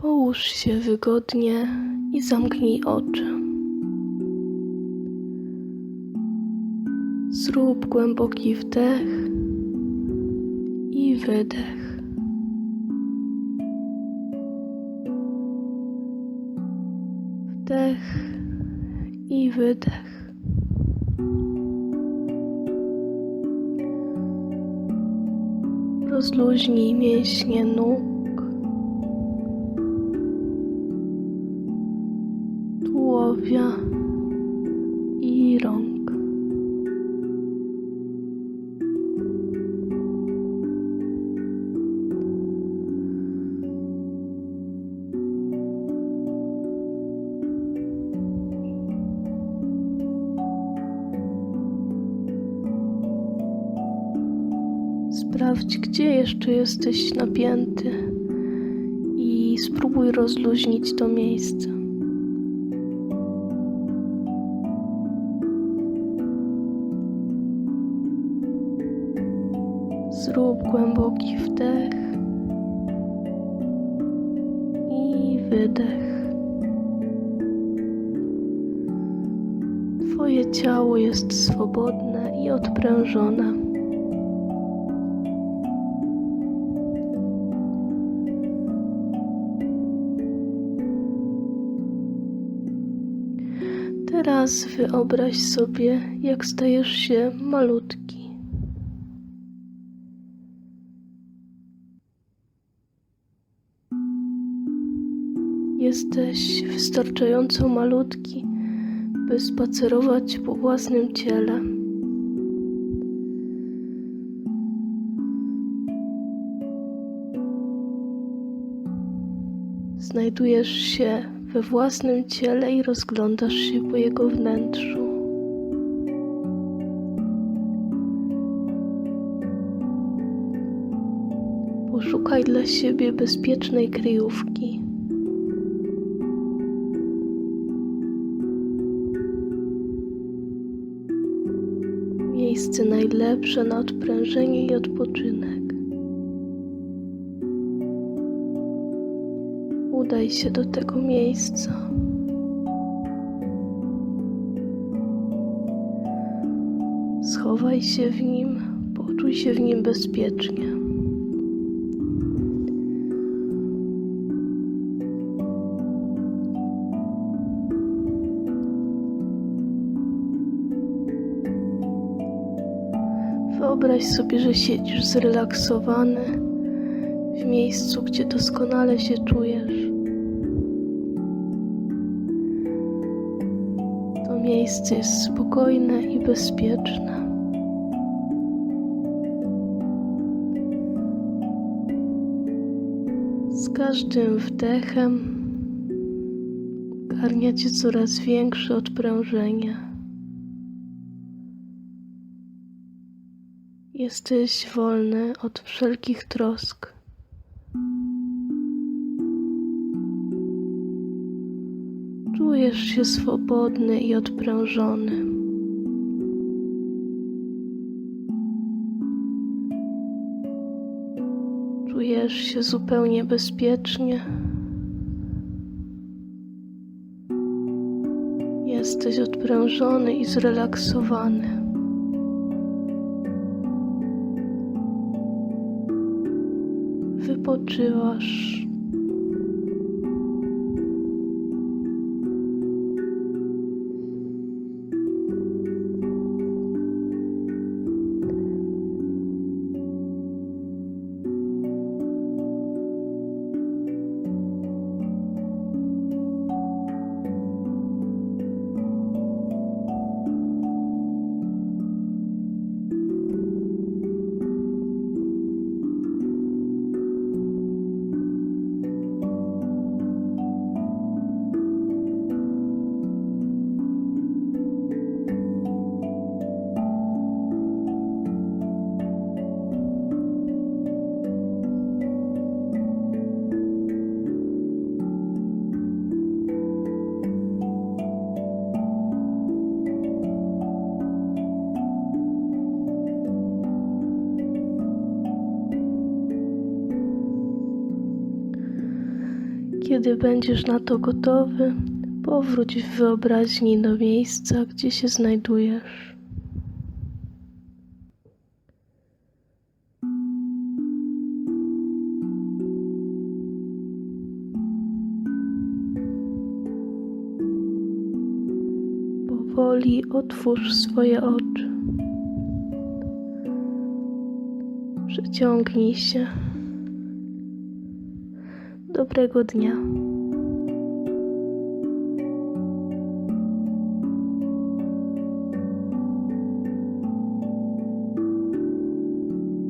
Połóż się wygodnie i zamknij oczy. Zrób głęboki wdech i wydech. Wdech i wydech. Rozluźnij mięśnie nóg, tułowia i rąk. Sprawdź, gdzie jeszcze jesteś napięty i spróbuj rozluźnić to miejsce. Zrób głęboki wdech i wydech. Twoje ciało jest swobodne i odprężone. Teraz wyobraź sobie, jak stajesz się malutki. Jesteś wystarczająco malutki, by spacerować po własnym ciele. Znajdujesz się we własnym ciele i rozglądasz się po jego wnętrzu. Poszukaj dla siebie bezpiecznej kryjówki. Miejsce najlepsze na odprężenie i odpoczynek. Udaj się do tego miejsca. Schowaj się w nim, poczuj się w nim bezpiecznie. Wyobraź sobie, że siedzisz zrelaksowany w miejscu, gdzie doskonale się czujesz. To miejsce jest spokojne i bezpieczne. Z każdym wdechem garnia cię coraz większe odprężenie. Jesteś wolny od wszelkich trosk. Czujesz się swobodny i odprężony. Czujesz się zupełnie bezpiecznie. Jesteś odprężony i zrelaksowany. Wypoczywasz. Kiedy będziesz na to gotowy, powróć w wyobraźni do miejsca, gdzie się znajdujesz. Powoli otwórz swoje oczy. Przeciągnij się. Dobrego dnia.